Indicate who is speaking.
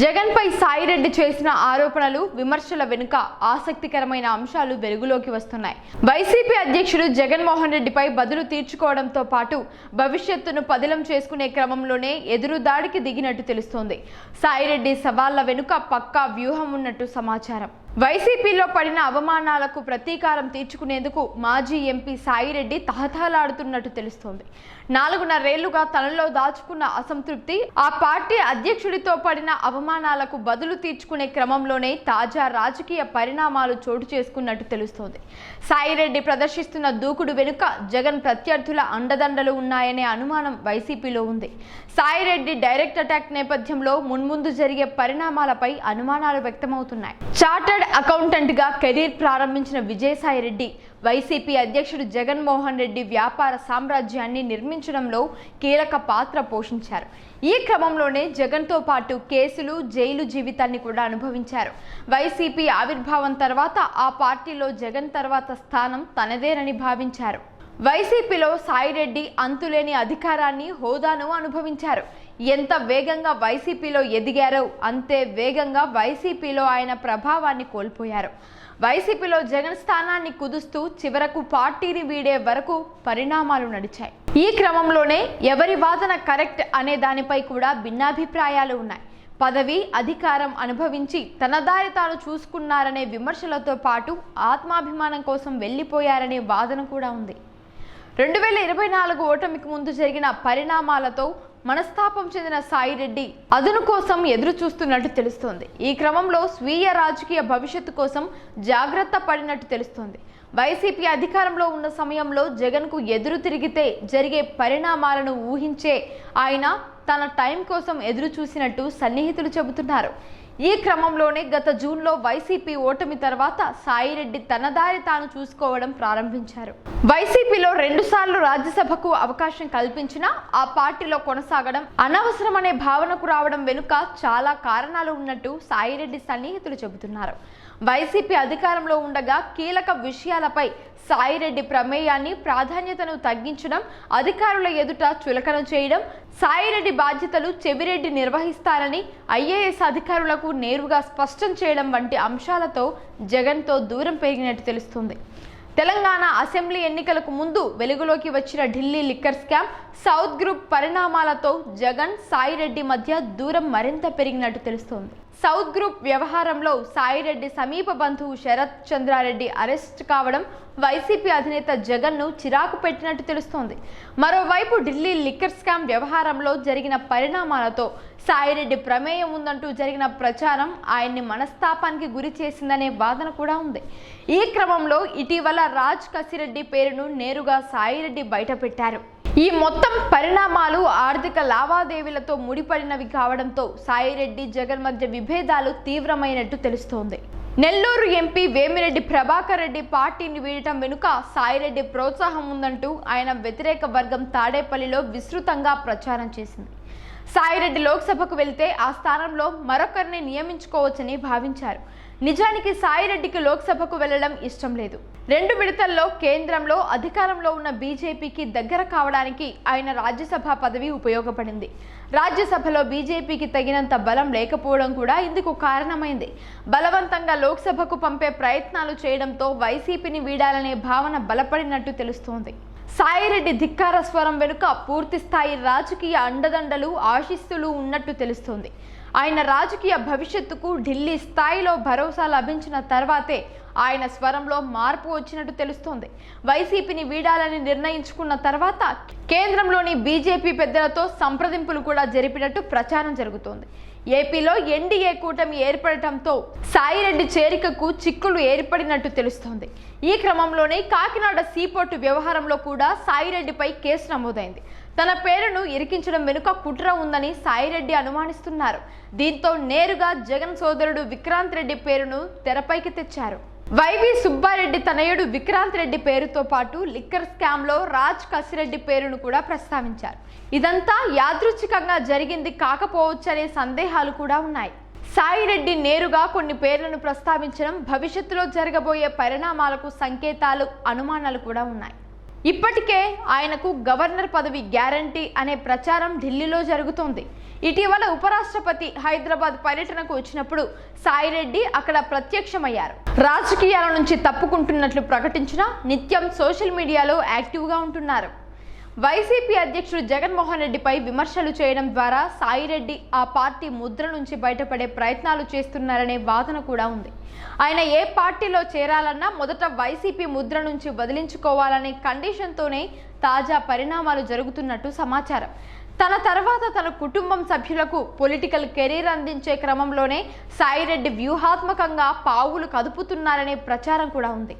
Speaker 1: జగన్పై సాయిరెడ్డి చేసిన ఆరోపణలు విమర్శల వెనుక ఆసక్తికరమైన అంశాలు వెలుగులోకి వస్తున్నాయి. వైసీపీ అధ్యక్షుడు జగన్మోహన్ రెడ్డిపై బదులు తీర్చుకోవడంతో పాటు భవిష్యత్తును పదిలం చేసుకునే క్రమంలోనే ఎదురుదాడికి దిగినట్టు తెలుస్తోంది. సాయిరెడ్డి సవాళ్ళ వెనుక పక్కా వ్యూహం ఉన్నట్టు సమాచారం. వైసీపీలో పడిన అవమానాలకు ప్రతీకారం తీర్చుకునేందుకు మాజీ ఎంపీ సాయిరెడ్డి తహతహలాడుతున్నట్టు తెలుస్తోంది. నాలుగున్నరేళ్ళుగా తనలో దాచుకున్న అసంతృప్తి ఆ పార్టీ అధ్యక్షుడితో పడిన అవమానాలకు బదులు తీర్చుకునే క్రమంలోనే తాజా రాజకీయ పరిణామాలు చోటు చేసుకున్నట్టు తెలుస్తోంది. సాయిరెడ్డి ప్రదర్శిస్తున్న దూకుడు వెనుక జగన్ ప్రత్యర్థుల అండదండలు ఉన్నాయనే అనుమానం వైసీపీలో ఉంది. సాయిరెడ్డి డైరెక్ట్ అటాక్ నేపథ్యంలో మున్ముందు జరిగే పరిణామాలపై అనుమానాలు వ్యక్తమవుతున్నాయి. చార్టర్డ్ చార్టర్డ్ అకౌంటెంట్గా కెరీర్ ప్రారంభించిన విజయసాయిరెడ్డి వైసీపీ అధ్యక్షుడు జగన్మోహన్ రెడ్డి వ్యాపార సామ్రాజ్యాన్ని నిర్మించడంలో కీలక పాత్ర పోషించారు. ఈ క్రమంలోనే జగన్తో పాటు కేసులు జైలు జీవితాన్ని కూడా అనుభవించారు. వైసీపీ ఆవిర్భావం తర్వాత ఆ పార్టీలో జగన్ తర్వాత స్థానం తనదేనని భావించారు. వైసీపీలో సాయిరెడ్డి అంతులేని అధికారాన్ని హోదాను అనుభవించారు. ఎంత వేగంగా వైసీపీలో ఎదిగారో అంతే వేగంగా వైసీపీలో ఆయన ప్రభావాన్ని కోల్పోయారు. వైసీపీలో జగన్ స్థానాన్ని కుదుస్తూ చివరకు పార్టీని వీడే వరకు పరిణామాలు నడిచాయి. ఈ క్రమంలోనే ఎవరి వాదన కరెక్ట్ అనే దానిపై కూడా భిన్నాభిప్రాయాలు ఉన్నాయి. పదవి అధికారం అనుభవించి తనదారి తాను చూసుకున్నారనే విమర్శలతో పాటు ఆత్మాభిమానం కోసం వెళ్ళిపోయారనే వాదన కూడా ఉంది. రెండు వేల ఇరవై నాలుగు ఓటమికి ముందు జరిగిన పరిణామాలతో మనస్తాపం చెందిన సాయిరెడ్డి అదును కోసం ఎదురు చూస్తున్నట్టు తెలుస్తోంది. ఈ క్రమంలో స్వీయ రాజకీయ భవిష్యత్తు కోసం జాగ్రత్త పడినట్టు తెలుస్తోంది. వైసీపీ అధికారంలో ఉన్న సమయంలో జగన్కు ఎదురు తిరిగితే జరిగే పరిణామాలను ఊహించే ఆయన తన టైం కోసం ఎదురు చూసినట్టు సన్నిహితులు చెబుతున్నారు. ఈ క్రమంలోనే గత జూన్లో వైసీపీ ఓటమి తర్వాత సాయిరెడ్డి తన దారి తాను చూసుకోవడం ప్రారంభించారు. వైసీపీలో రెండుసార్లు రాజ్యసభకు అవకాశం కల్పించినా ఆ పార్టీలో కొనసాగడం అనవసరమనే భావనకు రావడం వెనుక చాలా కారణాలు ఉన్నట్టు సాయిరెడ్డి సన్నిహితులు చెబుతున్నారు. వైసీపీ అధికారంలో ఉండగా కీలక విషయాలపై సాయిరెడ్డి ప్రమేయాన్ని ప్రాధాన్యతను తగ్గించడం అధికారుల ఎదుట చులకన చేయడం సాయిరెడ్డి బాధ్యతలు చెవిరెడ్డి నిర్వహిస్తారని ఐఏఎస్ అధికారులకు నేరుగా స్పష్టం చేయడం వంటి అంశాలతో జగన్తో దూరం పెరిగినట్టు తెలుస్తుంది. తెలంగాణ అసెంబ్లీ ఎన్నికలకు ముందు వెలుగులోకి వచ్చిన Delhi liquor scam south group పరిణామాలతో జగన్ సాయిరెడ్డి మధ్య దూరం మరింత పెరిగినట్టు తెలుస్తోంది. సౌత్ గ్రూప్ వ్యవహారంలో సాయిరెడ్డి సమీప బంధువు శరత్ చంద్రారెడ్డి అరెస్ట్ కావడం వైసీపీ అధినేత జగన్ను చిరాకు పెట్టినట్టు తెలుస్తోంది. మరోవైపు ఢిల్లీ లిక్కర్ స్కామ్ వ్యవహారంలో జరిగిన పరిణామాలతో సాయిరెడ్డి ప్రమేయం ఉందంటూ జరిగిన ప్రచారం ఆయన్ని మనస్తాపానికి గురి చేసిందనే వాదన కూడా ఉంది. ఈ క్రమంలో ఇటీవల రాజ్ కసిరెడ్డి పేరును నేరుగా సాయిరెడ్డి బయటపెట్టారు. ఈ మొత్తం పరిణామాలు ఆర్థిక లావాదేవీలతో ముడిపడినవి కావడంతో సాయిరెడ్డి జగన్ మధ్య విభేదాలు తీవ్రమైనట్టు తెలుస్తోంది. నెల్లూరు ఎంపీ వేమిరెడ్డి ప్రభాకర్ రెడ్డి పార్టీని వీడటం వెనుక సాయిరెడ్డి ప్రోత్సాహం ఉందంటూ ఆయన వ్యతిరేక వర్గం తాడేపల్లిలో విస్తృతంగా ప్రచారం చేసింది. సాయిరెడ్డి లోక్సభకు వెళ్తే ఆ స్థానంలో మరొకరిని నియమించుకోవచ్చని భావించారు. నిజానికి సాయిరెడ్డికి లోక్సభకు వెళ్ళడం ఇష్టం లేదు. రెండు విడతల్లో కేంద్రంలో అధికారంలో ఉన్న బీజేపీకి దగ్గర కావడానికి ఆయన రాజ్యసభ పదవి ఉపయోగపడింది. రాజ్యసభలో బీజేపీకి తగినంత బలం లేకపోవడం కూడా ఇందుకు కారణమైంది. బలవంతంగా లోక్సభకు పంపే ప్రయత్నాలు చేయడంతో వైసీపీని వీడాలనే భావన బలపడినట్టు తెలుస్తోంది. సాయిరెడ్డి ధిక్కార స్వరం వెనుక పూర్తి స్థాయి రాజకీయ అండదండలు ఆశిస్తులు ఉన్నట్టు తెలుస్తోంది. ఆయన రాజకీయ భవిష్యత్తుకు ఢిల్లీ స్థాయిలో భరోసా లభించిన తర్వాతే ఆయన స్వరంలో మార్పు వచ్చినట్టు తెలుస్తోంది. వైసీపీని వీడాలని నిర్ణయించుకున్న తర్వాత కేంద్రంలోని బీజేపీ పెద్దలతో సంప్రదింపులు కూడా జరిపినట్టు ప్రచారం జరుగుతోంది. ఏపీలో ఎన్డీఏ కూటమి ఏర్పడటంతో సాయిరెడ్డి చేరికకు చిక్కులు ఏర్పడినట్టు తెలుస్తోంది. ఈ క్రమంలోనే కాకినాడ సీపోర్టు వ్యవహారంలో కూడా సాయిరెడ్డిపై కేసు నమోదైంది. తన పేరును ఇరికించడం వెనుక కుట్ర ఉందని సాయిరెడ్డి అనుమానిస్తున్నారు. దీంతో నేరుగా జగన్ సోదరుడు విక్రాంత్ రెడ్డి పేరును తెరపైకి తెచ్చారు. వైవి సుబ్బారెడ్డి తనయుడు విక్రాంత్ రెడ్డి పేరుతో పాటు లిక్కర్ స్కామ్లో రాజ్ కసిరెడ్డి పేరును కూడా ప్రస్తావించారు. ఇదంతా యాదృచ్ఛికంగా జరిగింది కాకపోవచ్చనే సందేహాలు కూడా ఉన్నాయి. సాయిరెడ్డి నేరుగా కొన్ని పేర్లను ప్రస్తావించడం భవిష్యత్తులో జరగబోయే పరిణామాలకు సంకేతాలు అనుమానాలు కూడా ఉన్నాయి. ఇప్పటికే ఆయనకు గవర్నర్ పదవి గ్యారంటీ అనే ప్రచారం ఢిల్లీలో జరుగుతోంది. ఇటీవల ఉపరాష్ట్రపతి హైదరాబాద్ పర్యటనకు వచ్చినప్పుడు సాయిరెడ్డి అక్కడ ప్రత్యక్షమయ్యారు. రాజకీయాల నుంచి తప్పుకుంటున్నట్లు ప్రకటించిన నిత్యం సోషల్ మీడియాలో యాక్టివ్గా ఉంటున్నారు. వైసీపీ అధ్యక్షుడు జగన్మోహన్ రెడ్డిపై విమర్శలు చేయడం ద్వారా సాయిరెడ్డి ఆ పార్టీ ముద్ర నుంచి బయటపడే ప్రయత్నాలు చేస్తున్నారనే వాదన కూడా ఉంది. ఆయన ఏ పార్టీలో చేరాలన్నా మొదట వైసీపీ ముద్ర నుంచి వదిలించుకోవాలనే కండిషన్తోనే తాజా పరిణామాలు జరుగుతున్నట్టు సమాచారం. తన తర్వాత తన కుటుంబం సభ్యులకు పొలిటికల్ కెరీర్ అందించే క్రమంలోనే సాయిరెడ్డి వ్యూహాత్మకంగా పావులు కదుపుతున్నారనే ప్రచారం కూడా ఉంది.